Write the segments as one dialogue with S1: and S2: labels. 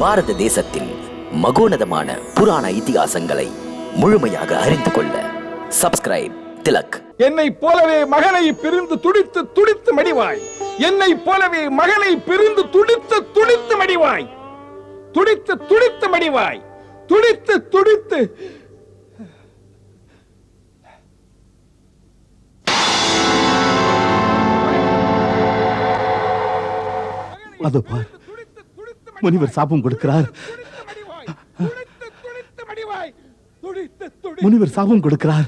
S1: பாரத தேசத்தின் மகோனதமான புராண இதிகாசங்களை முழுமையாக அறிந்து கொள்ள சப்ஸ்கிரைப் திலக்.
S2: என்னை போலவே மகனை பிரிந்து துடித்து துடித்து மடிவாய். என்னை போலவே மகனை பிரிந்து துடித்து துடித்து மடிவாய். துடித்து துடித்து மடிவாய். துடித்து துடித்து.
S3: அதோ பார். முனிவர் சாபம் கொடுக்கிறார். முனிவர் சாபம் கொடுக்கிறார்.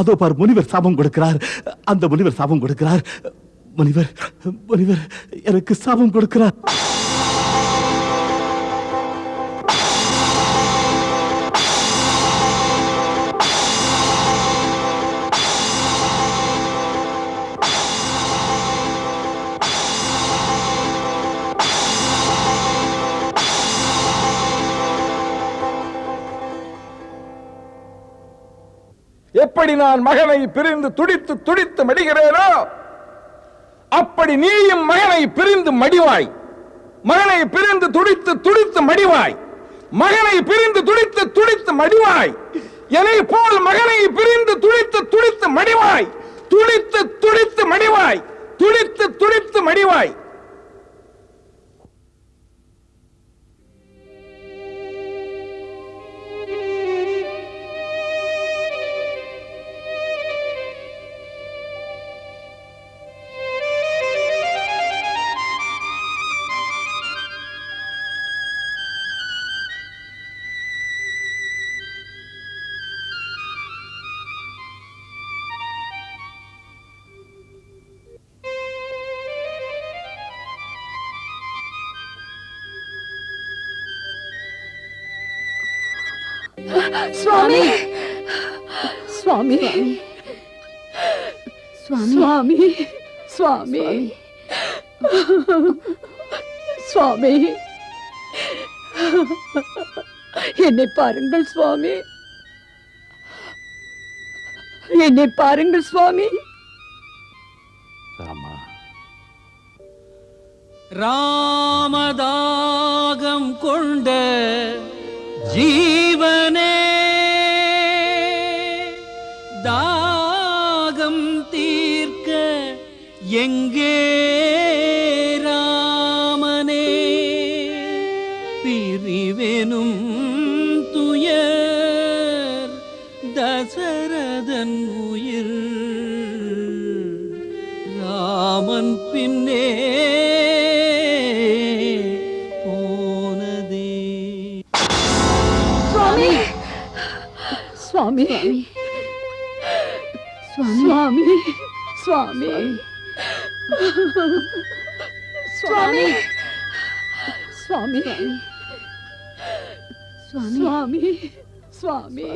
S3: அதோ பார் முனிவர் சாபம் கொடுக்கிறார். அந்த முனிவர் சாபம் கொடுக்கிறார். முனிவர் முனிவர் எனக்கு சாபம் கொடுக்கிறார்.
S2: எப்படி நான் மகனை பிரிந்து துடித்து துடித்து மடிகிறேனோ? அப்படி நீயும் மகனை பிரிந்து மடிவாய். மகனை பிரிந்து துடித்து துடித்து மடிவாய். மகனை பிரிந்து துடித்து துடித்து மடிவாய். என்னை போல் மகனை பிரிந்து துடித்து துடித்து மடிவாய். துடித்து துடித்து மடிவாய். துடித்து துடித்து மடிவாய்.
S4: சுவாமி. சுவாமி. சுவாமி. சுவாமி. சுவாமி. என்னை பாருங்கள் சுவாமி. என்னை பாருங்கள் சுவாமி.
S3: ராமா.
S5: ராமதாகம் கொண்ட ஜீவனே. தாகம் தீர்க்க எங்கே
S4: சுவாமி சுவாமி சுவாமி சுவாமி சுவாமி சுவாமி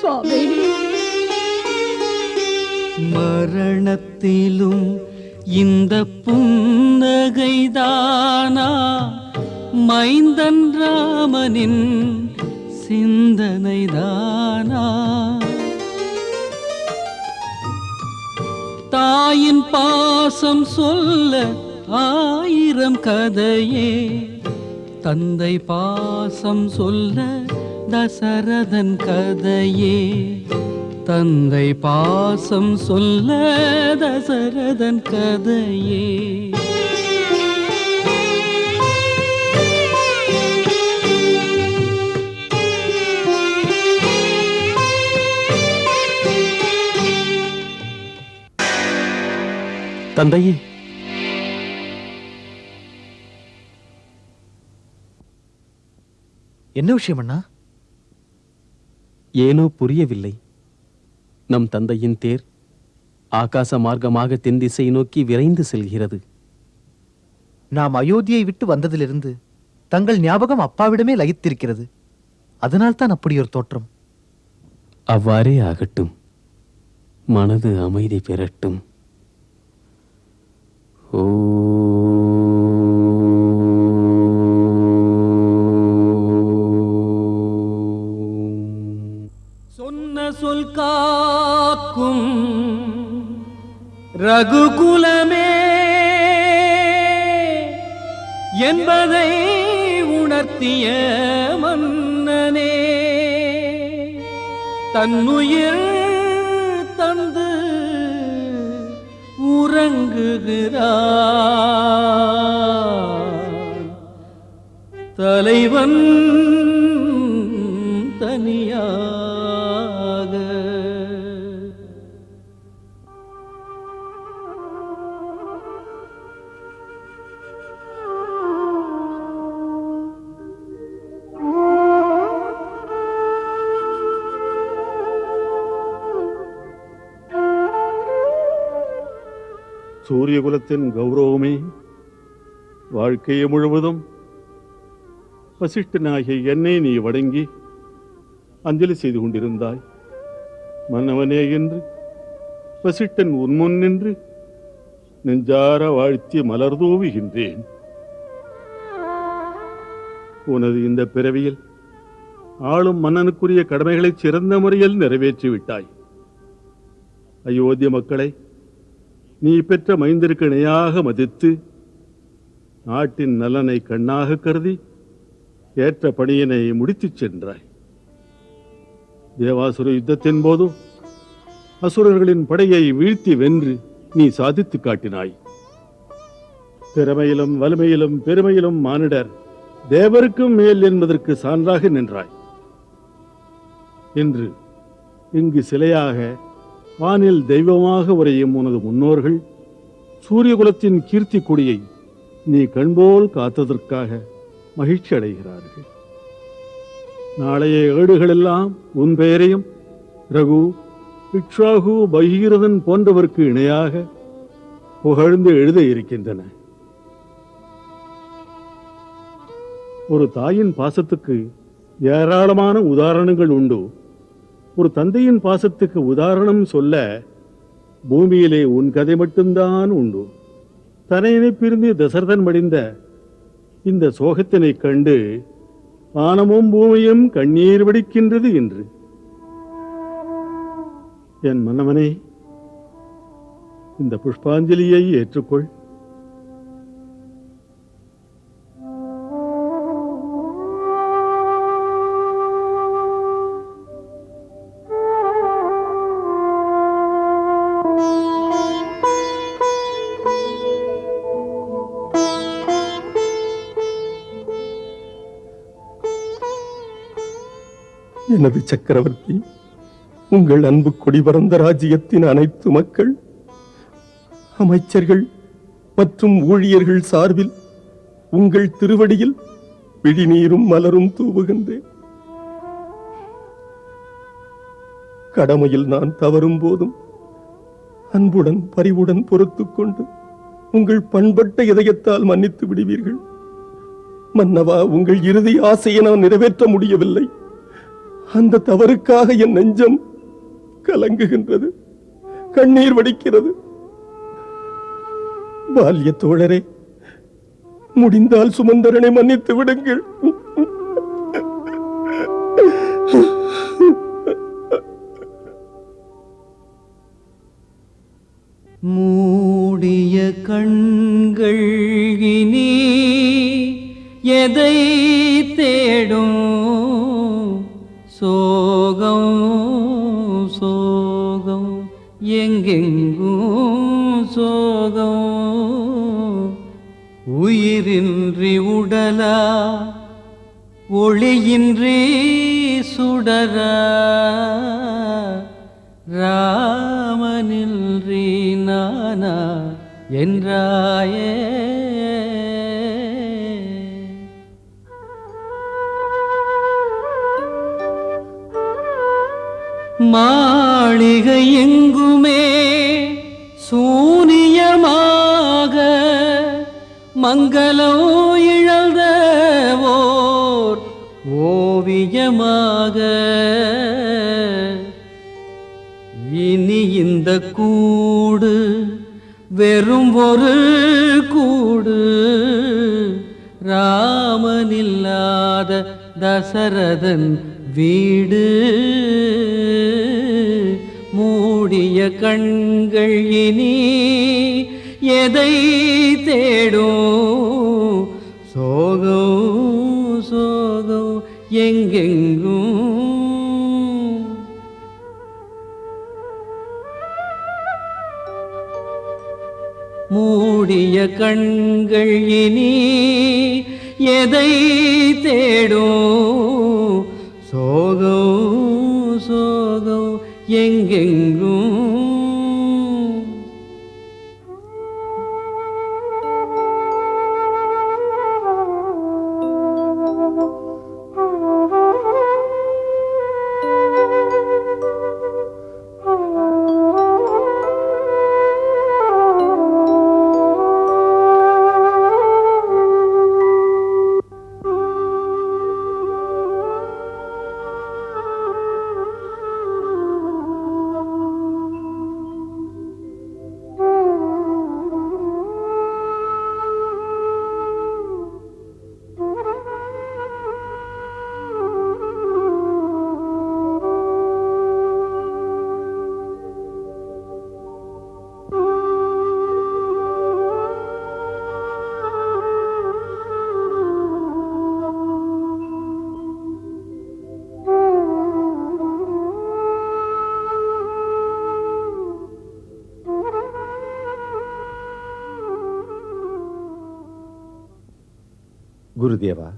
S4: சுவாமி
S5: மரணத்திலும் இந்த புன்னகைதானா மைந்தன் ராமனின் சிந்தனைதானா? தாயின் பாசம் சொல்ல ஆயிரம் கதையே. தந்தை பாசம் சொல்ல தசரதன் கதையே. தந்தை பாசம் சொல்ல தசரதன் கதையே.
S3: தந்தையே.
S6: என்ன விஷயம் அண்ணா?
S7: ஏனோ புரியவில்லை. நம் தந்தையின் தேர் ஆகாச மார்க்கமாக தென் திசை நோக்கி விரைந்து செல்கிறது.
S6: நாம் அயோத்தியை விட்டு வந்ததிலிருந்து தங்கள் ஞாபகம் அப்பாவிடமே லயித்திருக்கிறது. அதனால்தான் அப்படி ஒரு தோற்றம்.
S7: அவ்வாறே ஆகட்டும். மனது அமைதி பெறட்டும். ஓ
S5: சொன்ன சொல் காக்கும் ரகுகுலமே என்பதை உணர்த்திய மன்னனே தன்னுயிர் தந்து உறங்குகிறார் தலைவன் தனியாக
S8: சூரியகுலத்தின் கௌரவமே. வாழ்க்கையை முழுவதும் வசிஷ்டனாகிய என்னை நீ வணங்கி அஞ்சலி செய்து கொண்டிருந்தாய். மன்னவனே என்று வசிஷ்டன் உன்முன் நின்று நெஞ்சார வாழ்த்தி மலர்தூவுகின்றேன். உனது இந்த பிறவியில் ஆளும் மன்னனுக்குரிய கடமைகளை சிறந்த முறையில் நிறைவேற்றி விட்டாய் அயோத்திய மக்களை நீ பெற்ற மைந்தருக்கு இணையாக மதித்து நாட்டின் நலனை கண்ணாக கருதி ஏற்ற பணியினை முடித்துச் சென்றாய். தேவாசுர யுத்தத்தின் போதும் அசுரர்களின் படையை வீழ்த்தி வென்று நீ சாதித்து காட்டினாய். திறமையிலும் வலிமையிலும் பெருமையிலும் மானிடர் தேவருக்கும் மேல் என்பதற்கு சான்றாக நின்றாய். இன்று இங்கு சிலையாக வானில் தெய்வமாக உரையும் உனது முன்னோர்கள் சூரியகுலத்தின் கீர்த்தி கொடியை நீ கண்போல் காத்ததற்காக மகிழ்ச்சி அடைகிறார்கள். நாளைய ஏடுகளெல்லாம் உன் பெயரையும் ரகு இக்ஷாகு பகீரதன் போன்றவருக்கு இணையாக புகழ்ந்து எழுத இருக்கின்றன. ஒரு தாயின் பாசத்துக்கு ஏராளமான உதாரணங்கள் உண்டு. ஒரு தந்தையின் பாசத்துக்கு உதாரணம் சொல்ல பூமியிலே உன் கதை மட்டும்தான் உண்டு. தனையினை பிரிந்து தசரதன் மடிந்த இந்த சோகத்தினை கண்டு வானமும் பூமியும் கண்ணீர் வடிக்கின்றது என்று என் மன்னவனே இந்த புஷ்பாஞ்சலியை ஏற்றுக்கொள்.
S9: எனது சக்கரவர்த்தி உங்கள் அன்பு கொடி பறந்த ராஜ்யத்தின் அனைத்து மக்கள் அமைச்சர்கள் மற்றும் ஊழியர்கள் சார்பில் உங்கள் திருவடியில் விழிநீரும் மலரும் தூவுகின்றேன். கடமையில் நான் தவறும் போதும் அன்புடன் பரிவுடன் பொறுத்துக்கொண்டு உங்கள் பண்பட்ட இதயத்தால் மன்னித்து விடுவீர்கள். மன்னவா உங்கள் இறுதி ஆசையை நான் நிறைவேற்ற முடியவில்லை. அந்த தவறுக்காக என் நெஞ்சம் கலங்குகின்றது. கண்ணீர் வடிக்கிறது. பால்ய தோழரே முடிந்தால் சுமந்தரனை மன்னித்து விடுங்கள்.
S5: எங்கும் சோகம் உயிரின்றி உடலா ஒளியின்றி சுடர ராமனின்றி நானா என்றாயே. மாளிகை எங்குமே சூனியமாக மங்களோ இழந்த ஓர் ஓவியமாக. இனி இந்த கூடு வெறும் ஒரு கூடு. ராமனில்லாத தசரதன் வீடு. மூடிய கண்கள் இனி எதை தேடும்? சோகம் சோகம் எங்கெங்கும்? மூடிய கண்கள் இனி எதை தேடும்? எங்கெங்கும்
S9: குருதேவா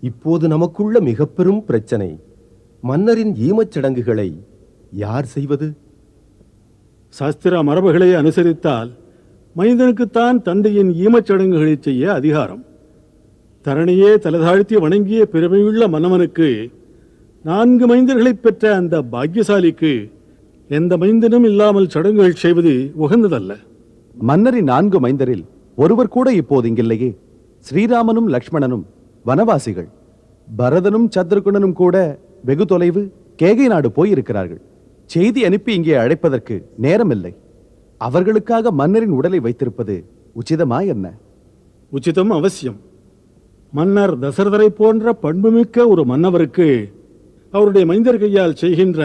S9: இப்போது நமக்குள்ள மிக பெரும் பிரச்சனை மன்னரின் ஈமச் சடங்குகளை யார் செய்வது?
S8: சாஸ்திர மரபுகளை அனுசரித்தால் மைந்தனுக்குத்தான் தந்தையின் ஈமச் சடங்குகளை செய்ய அதிகாரம். தரணியே தலதாழ்த்தி வணங்கிய பெருமையுள்ள மன்னவனுக்கு நான்கு மைந்தர்களைப் பெற்ற அந்த பாக்கியசாலிக்கு எந்த மைந்தனும் இல்லாமல் சடங்குகள் செய்வது உகந்ததல்ல.
S3: மன்னரின் நான்கு மைந்தரில் ஒருவர் கூட இப்போது இங்கில்லையே. ஸ்ரீராமனும் லக்ஷ்மணனும் வனவாசிகள். பரதனும் சத்ருகுணனும் கூட வெகு தொலைவு கேகை நாடு போயிருக்கிறார்கள். செய்தி அனுப்பி இங்கே அழைப்பதற்கு நேரமில்லை. அவர்களுக்காக மன்னரின் உடலை வைத்திருப்பது உச்சிதமா என்ன?
S8: உச்சிதம் அவசியம். மன்னர் தசரதரை போன்ற பண்புமிக்க ஒரு மன்னவருக்கு அவருடைய மைந்தர் கையால் செய்கின்ற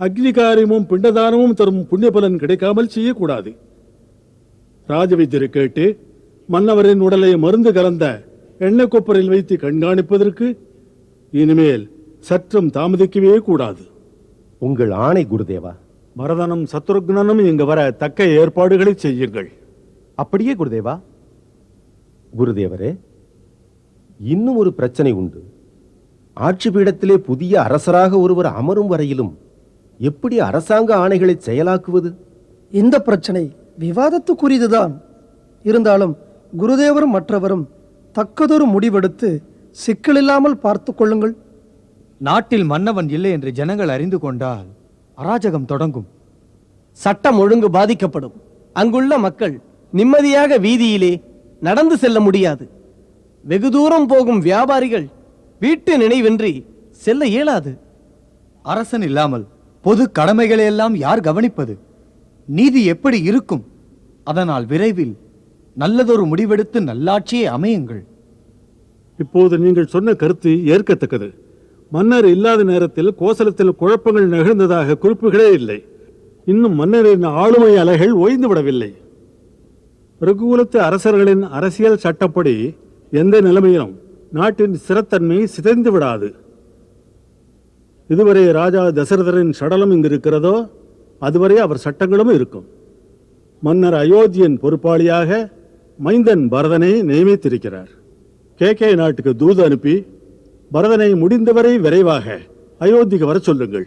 S8: அக்னிகாரியமும் பிண்டதானமும் தரும் புண்ணிய பலன் கிடைக்காமல் செய்யக்கூடாது. ராஜவைத்தியரை கேட்டு மன்னவரின் உடலை மருந்து கலந்த எண்ணெய் கொப்பரில் வைத்து கண்காணிப்பதற்கு இனிமேல் சற்றும் தாமதிக்கவே கூடாது.
S9: உங்கள் ஆணை குருதேவா?
S8: பரதனும் சத்ருக்னனும் இங்கு வர தக்க ஏற்பாடுகளை செய்யுங்கள்.
S3: அப்படியே குருதேவா?
S9: குருதேவரே இன்னும் ஒரு பிரச்சனை உண்டு. ஆட்சி பீடத்திலே புதிய அரசராக ஒருவர் அமரும் வரையிலும் எப்படி அரசாங்க ஆணைகளை செயலாக்குவது?
S10: இந்த பிரச்சனை விவாதத்துக்குரியதுதான். இருந்தாலும் குருதேவரும் மற்றவரும் தக்கதொரு முடிவெடுத்து சிக்கலில்லாமல் பார்த்து கொள்ளுங்கள்.
S6: நாட்டில் மன்னவன் இல்லை என்று ஜனங்கள் அறிந்து கொண்டால் அராஜகம் தொடங்கும்.
S11: சட்டம் ஒழுங்கு பாதிக்கப்படும். அங்குள்ள மக்கள் நிம்மதியாக வீதியிலே நடந்து செல்ல முடியாது. வெகு தூரம் போகும் வியாபாரிகள் வீட்டு நினைவின்றி செல்ல இயலாது.
S6: அரசன் இல்லாமல் பொது கடமைகளை எல்லாம் யார் கவனிப்பது? நீதி எப்படி இருக்கும்? அதனால் விரைவில் நல்லதொரு முடிவெடுத்து நல்லாட்சியை அமையுங்கள்.
S8: இப்போது நீங்கள் சொன்ன கருத்து ஏற்கத்தக்கது. மன்னர் இல்லாத நேரத்தில் கோசலத்தில் குழப்பங்கள் நிகழ்ந்ததாக குறிப்புகளே இல்லை. இன்னும் மன்னரின் ஆளுமை அலைகள் ஓய்ந்து விடவில்லை. ரகுகுலத்து அரசர்களின் அரசியல் சட்டப்படி எந்த நிலைமையிலும் நாட்டின் சிறத்தன்மை சிதைந்து விடாது. இதுவரை ராஜா தசரதரின் சடலம் இங்கு இருக்கிறதோ அதுவரை அவர் சட்டங்களும் இருக்கும். மன்னர் அயோத்தியன் பொறுப்பாளியாக மைந்தன் பரதனை நியமித்திருக்கிறார். கே. நாட்டுக்கு தூது அனுப்பி பரதனை முடிந்தவரை விரைவாக அயோத்திக்கு வர சொல்லுங்கள்.